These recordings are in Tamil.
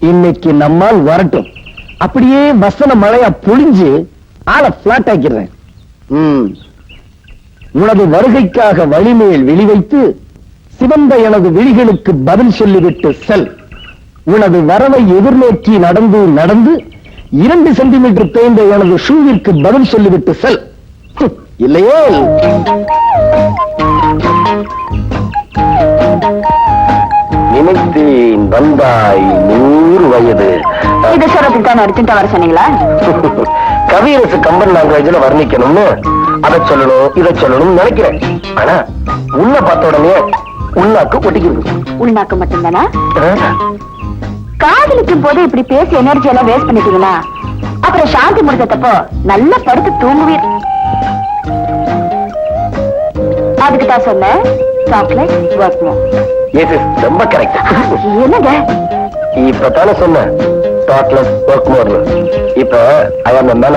இன்னைக்கு நம்மால் வரட்டும். அப்படியே வசன மழையா பொழிஞ்சு ஆளை பிளாட் ஆக்கிடுறேன். உனது வருகைக்காக வழிமேல் வெளிவைத்து சிவந்த எனது விழிகளுக்கு பதில் சொல்லிவிட்டு செல். உனது வரவை எதிர்நோக்கி நடந்து நடந்து இரண்டு சென்டிமீட்டர் தேய்ந்த எனது ஷூவிற்கு பதில் சொல்லிவிட்டு செல். ஹம், இல்லையே? வந்தாய் நூறு வயது. இது சொல்றதுக்கு தான் அர்ஜென்டா வர சொன்னீங்களா? கவியரசு கம்பன் லாங்குவேஜ்ல வர்ணிக்கணும்னு. அதை சொல்லணும் இதை சொல்லணும்னு நினைக்கிறேன். ஆனா உள்ள பார்த்த உடனே உள்நாக்கு ஒட்டிக்கிறது உள்நாக்கு மட்டும்தானா? காதலிக்கும் போது இப்படி பேசி எனர்ஜி எல்லாம் வேஸ்ட் பண்ணிட்டீங்களா? அப்புறம் சாந்தி முடிஞ்சப்போ நல்லா படுத்து தூங்குவீர். அதுக்கு தான் சொன்னேன் சாக்லேட் ஒர்க் ரொம்ப கரெக்ட் என்னங்க? இப்பதானே சொன்னேன். டாட்லஸ் ஒர்க் மோர்னு இப்ப அவன் மேல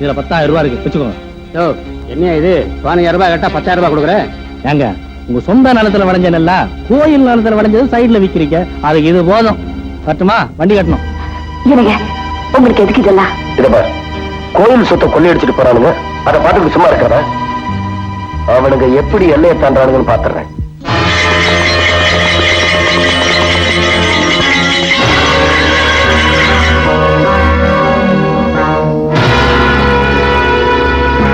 இதுல பத்தாயிரம் ரூபாய் இருக்கு. வச்சுக்கோங்க. யோ என்ன இது? பதினஞ்சாயிரம் ரூபாய் கேட்டா பத்தாயிரம் ரூபாய் கொடுக்குறேன். ஏங்க உங்க சொந்த நிலத்துல விளைஞ்ச நெல்லா கோயில் நிலத்துல விளைஞ்சது சைடுல விக்கிறீங்க. அதுக்கு இது போதும். கட்டுமா வண்டி கட்டணும். இருங்க உங்களுக்கு எதுக்கு இதெல்லாம்? இத பார் கோயில் சொத்தை கொள்ளையடிச்சிட்டு போறானுங்க. அதை பார்த்துட்டு சும்மா இருக்கிறேன் அவனுங்க எப்படி எல்லையை தாண்டானுங்கன்னு பாத்துறேன்.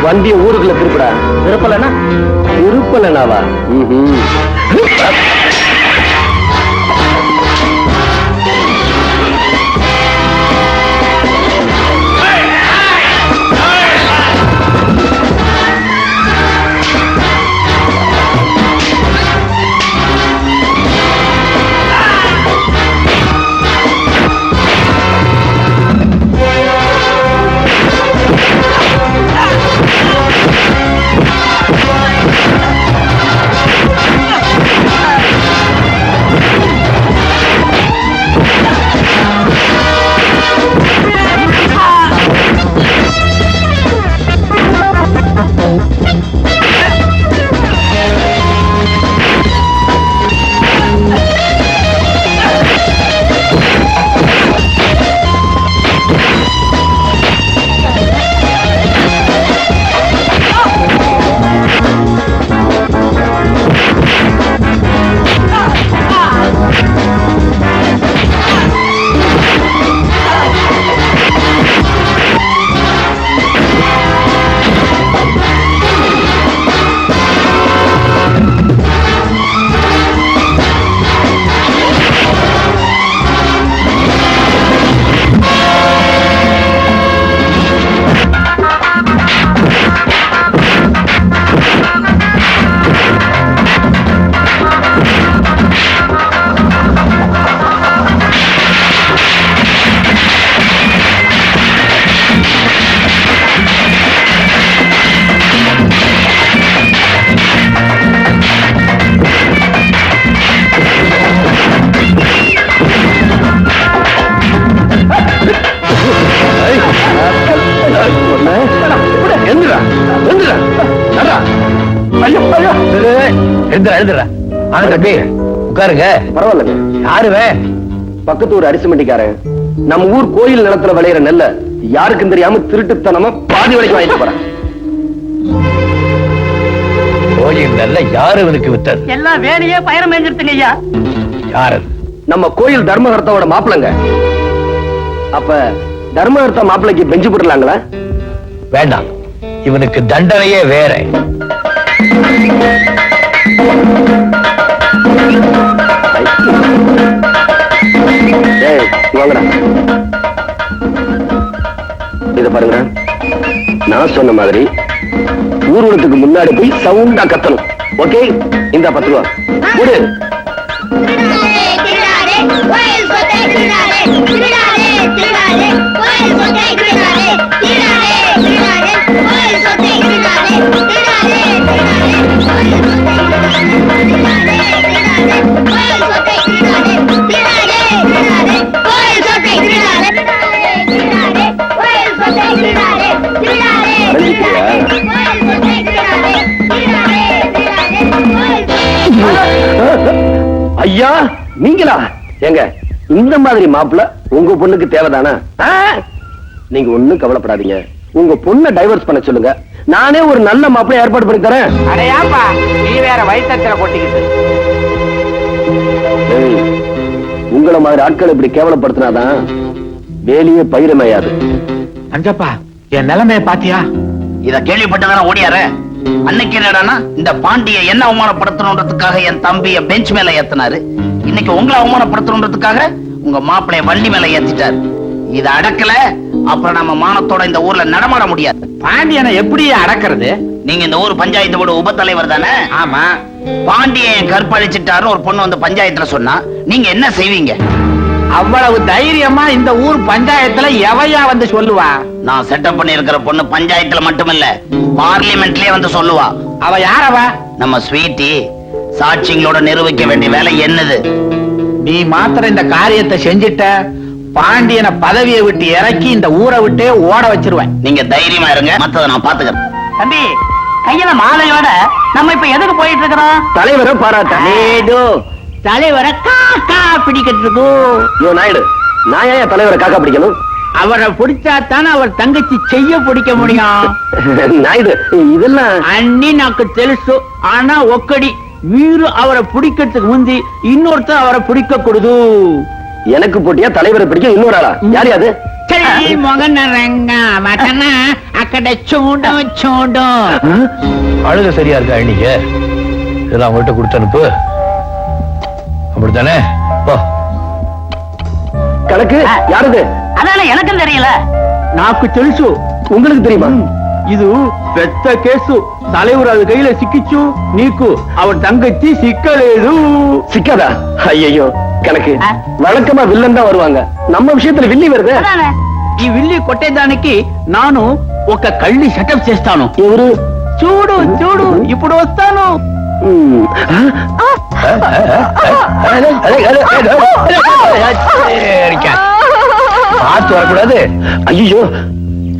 வண்டிய ஊருக்குள்ள திருப்படா. திருப்பலன்னா திருப்பலனாவா? எழுந்துடா எழுந்துடா வாங்க தம்பி உட்காருங்க. பரவாயில்ல யாருவே? பக்கத்து ஊர் அரிசிமண்டிக்காரன் நம்ம ஊர் கோயில் நிலத்துல விளையிற நெல்ல யாருக்கும் தெரியாம திருட்டுத்தனமா பாதி வரைக்கும் வாங்கிட்டு போறேன். கோயில் நல்ல யாரு இவனுக்கு வித்தது? எல்லாம் வேலையே பயணம் மேஞ்சிருத்துங்க ஐயா. யாரு நம்ம கோயில் தர்மகர்த்தாவோட மாப்பிளைங்க அப்ப தர்மகர்த்தா மாப்பிளைக்கு பெஞ்சு போடலாங்களா வேண்டாம். இவனுக்கு தண்டனையே வேற. இத பாருங்க நான் சொன்ன மாதிரி ஊர்வலத்துக்கு முன்னாடி போய் சவுண்டா கத்தணும் ஓகே இந்த பத்து ரூபா கொடு கோயில் சொத்தை ஐயா நீங்களா? ஏங்க இந்த மாதிரி மாப்பிள்ள உங்க பொண்ணுக்கு தேவைதானா? நீங்க ஒண்ணும் கவலைப்படாதீங்க. உங்க பொண்ணை டைவர்ஸ் பண்ண சொல்லுங்க. நானே ஒரு நல்ல மாப்பிள்ளை ஏற்பாடு பண்ணி தரேன். அடையாப்பா நீ வேற வயிற்றுல கொட்டிக்கிட்டு. உங்கள மாதிரி ஆட்கள் இப்படி கேவலப்படுத்தினாதான் வேலையே பயிரமையாது அஞ்சப்பா என் நிலைமைய பாத்தியா? இத கேள்விப்பட்டதான ஓடியார? அன்னைக்கு என்னடான்னா இந்த பாண்டிய என்ன அவமானப்படுத்தணுன்றதுக்காக என் தம்பிய பெஞ்ச் மேல ஏத்தினாரு. இன்னைக்கு உங்களை அவமானப்படுத்தணுன்றதுக்காக உங்க மாப்பிளைய வண்டி மேல ஏத்திட்டாரு. இத அடக்கல அப்புறம் நம்ம மானத்தோட இந்த ஊர்ல நடமாட முடியாது. பாண்டியனை எப்படி அடக்கிறது? நீங்க இந்த ஊர் பஞ்சாயத்து போர்டு உப தலைவர் தானே? ஆமா. பாண்டியன் கற்பழிச்சிட்டாருன்னு ஒரு பொண்ணு வந்து பஞ்சாயத்துல சொன்னா நீங்க என்ன செய்வீங்க? அவ்வளவு தைரியமா இந்த ஊர் பஞ்சாயத்துல எவையா வந்து சொல்லுவா? நான் செட்டப் பண்ணி இருக்கிற பொண்ணு பஞ்சாயத்துல மட்டுமில்ல பார்லிமெண்ட்லயே வந்து சொல்லுவா. அவ யாரவ? நம்ம ஸ்வீட்டி சாட்சிங்களோட நிரூபிக்க வேண்டிய வேலை என்னது? நீ மாத்திரம் இந்த காரியத்தை செஞ்சிட்ட பாண்டியனை பதவியை விட்டு இறக்கி இந்த ஊரை விட்டே ஓட வச்சிருவேன். நீங்க தைரியமா இருங்க மத்தத நான் பாத்துக்கிறேன். தம்பி கையில மாலையோட நம்ம இப்ப எதுக்கு போயிட்டு இருக்கிறோம்? தலைவரை பாராட்ட. தலைவரை காக்கா பிடிக்கிட்டு இருக்கும் யோ நாயுடு நான் ஏன் தலைவரை காக்கா பிடிக்கணும்? அவரை பிடிச்சாத்தான அவர் தங்கச்சி செய்ய பிடிக்க முடியும். நாயுடு இதெல்லாம் அண்ணி நாக்கு தெலுசு ஆனா ஒக்கடி. வீரு அவரை பிடிக்கிறதுக்கு முந்தி இன்னொருத்தர் அவரை பிடிக்க கூடுது. எனக்கு போட்டியா தலைவரை பிடிக்க இன்னொரு ஆளா? யாரு அது? அழுக சரியா இருக்கா நீங்க இதெல்லாம் அவங்கள்ட்ட கொடுத்து அனுப்பு. அப்படித்தானே? போ. கணக்கு? யாருது? அதான எனக்கும் தெரியல. நாக்கு தெலுசு உங்களுக்கு தெரியுமா? இது பெத்த கேசு. தலைவர் அது கையில சிக்கிச்சு நீக்கு. அவன் தங்கச்சி சிக்கலேது. சிக்காதா? ஐயோ கணக்கு. வழக்கமா வில்லன் தான் வருவாங்க. நம்ம விஷயத்துல வில்லி வருது? ఈ విల్లి కొట్టేదానికి నాను ఒక కళ్ళి షటప్ చేస్తాను ఎవరు చూడు చూడు ఇప్పుడు பார்த்து வரக்கூடாது. ஐயோ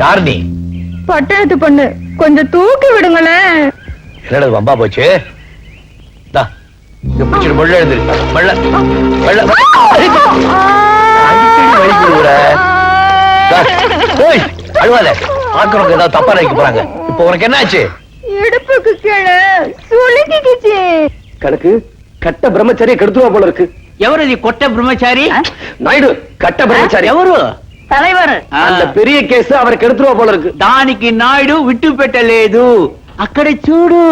யார் நீ? பட்டணத்து பொண்ணு. கொஞ்சம் தூக்கி விடுங்களேன் என்னடா வம்பா போச்சு? மொள்ள எழுந்துரு. மொள்ள மொள்ள அழுவாத. பாக்குறவங்க ஏதாவது தப்பா நினைக்க போறாங்க. இப்போ உனக்கு என்ன ஆச்சு இடுப்புக்கு கீழே சுளுக்கிக்கிச்சு கணக்கு கட்ட பிரம்மச்சாரிய கெடுத்துவா போல இருக்கு ఎవరిది కొట్ట బ్రహ్మచారి நாயுடு கட்ட பிரம்மச்சாரி ఎవరు தலைவர் அந்த பெரிய கேஸ் அவரை கெடுத்துவா போல இருக்கு దానికి నాయుడు విట్టు పెట్టలేదు అక్కడ చూడు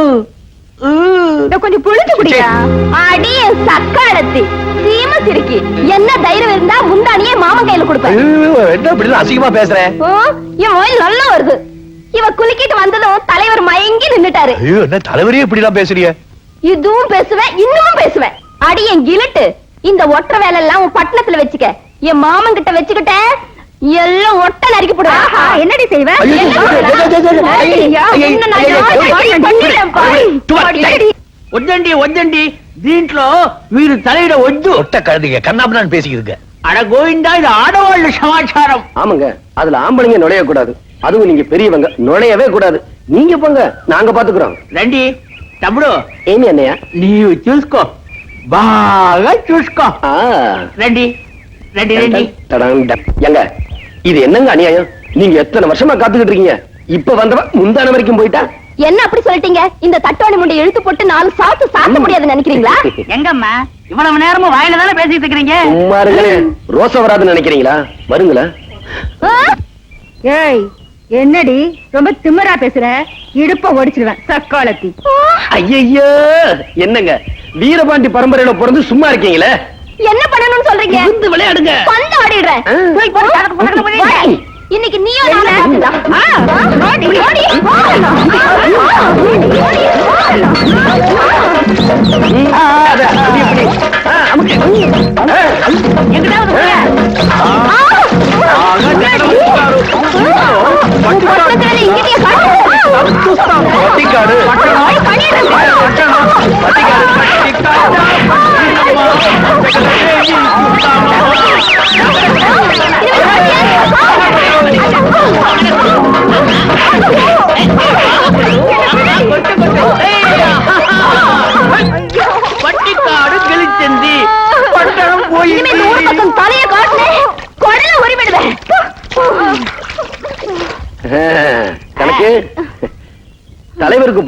ఊ. இத கொஞ்சம் புளிச்சு குடியா அடிய சக்காடத்தி சீம சிரிக்கி என்ன தைரியம் இருந்தா முந்தானியே மாமன் கையில கொடுப்பேன் ஐயோ, என்ன இப்படி அசிங்கமா பேசுறேன் ஓ, என் ஓயில் நல்லா வருது இவ குலுக்கிட்டு வந்ததும் தலைவர் மயங்கி நின்னுட்டாரு ஐயோ என்ன தலைவரே இப்படி எல்லாம் பேசுறீங்க இதுவும் பேசுவேன் இன்னமும் பேசுவேன் அடி என் கிழட்டு இந்த ஒற்ற வேலை எல்லாம் உன் பட்டணத்துல வச்சுக்க என் மாமன் கிட்ட வச்சுக்கிட்ட எல்லாம் ஒட்ட நறுக்கி போடுவேன் என்னடி செய்வேன் ஐயோ, என்ன ஐயோ, ஐயோ, ஐயோ, ஐயோ, ஐயோ, ஐயா, ஐயோ, உன்னை நான் ஐயோ, யாரு ஐயோ, ஐயோ, பண்ணிட்டேன் பாரு. துவா, அடிக்கடி. వద్దండి వద్దండి దీంట్లో మీరు తలయిడ వద్దు ஒட்ட கழுதிங்க கண்ணாபுரான்னு பேசிக்கிதுங்க అడ గోవిందా ఇది ఆడవాళ్ళ సమాచారం ஆமாங்க அதுல ஆம்பளைங்க நுழைய கூடாது அதுவும் நீங்க பெரியவங்க நுழையவே கூடாது நீங்க போங்க நாங்க பாத்துக்கிறோம் రండి తమ్ముడు ஏமி அண்ணையா నీవు చూసుకో బాగా చూసుకో ஆ. రండి రండి రండి தடாங் டக். ஏங்க இது என்னங்க அநியாயம் நீங்க எத்தனை வருஷமா காத்துக்கிட்டு இருக்கீங்க இப்ப வந்தவன் முந்தான வரைக்கும் போயிட்டா என்ன அப்படி சொல்லிட்டீங்க இந்த தட்டோணி முண்டை இழுத்து போட்டு நாலு சாத்து சாத்த முடியாதுன்னு நினைக்கிறீங்களா எங்கம்மா இவ்வளவு நேரமும் வாயில தானே பேசிட்டு இருக்கிறீங்க சும்மா இருங்களே ரோசம் வராதுன்னு நினைக்கிறீங்களா வருங்களா ஏய் என்னடி ரொம்ப திமிரா பேசுற இடுப்ப ஒடிச்சிருவேன் சக்காலத்தி ஐயோ என்னங்க வீரபாண்டி பரம்பரையில பிறந்து சும்மா இருக்கீங்களே என்ன பண்ணணும்னு சொல்றீங்க வந்து விளையாடுங்க பந்து ஆடிடுறேன். இன்னைக்கு நீயும் நானும் பக்கத்துல இங்கேயே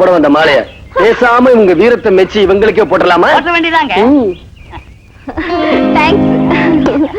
போட வந்த மாலைய. பேசாம இவங்க வீரத்தை மெச்சி இவங்களுக்கே போட்டலாமா வேண்டியதாங்க. தேங்க்ஸ்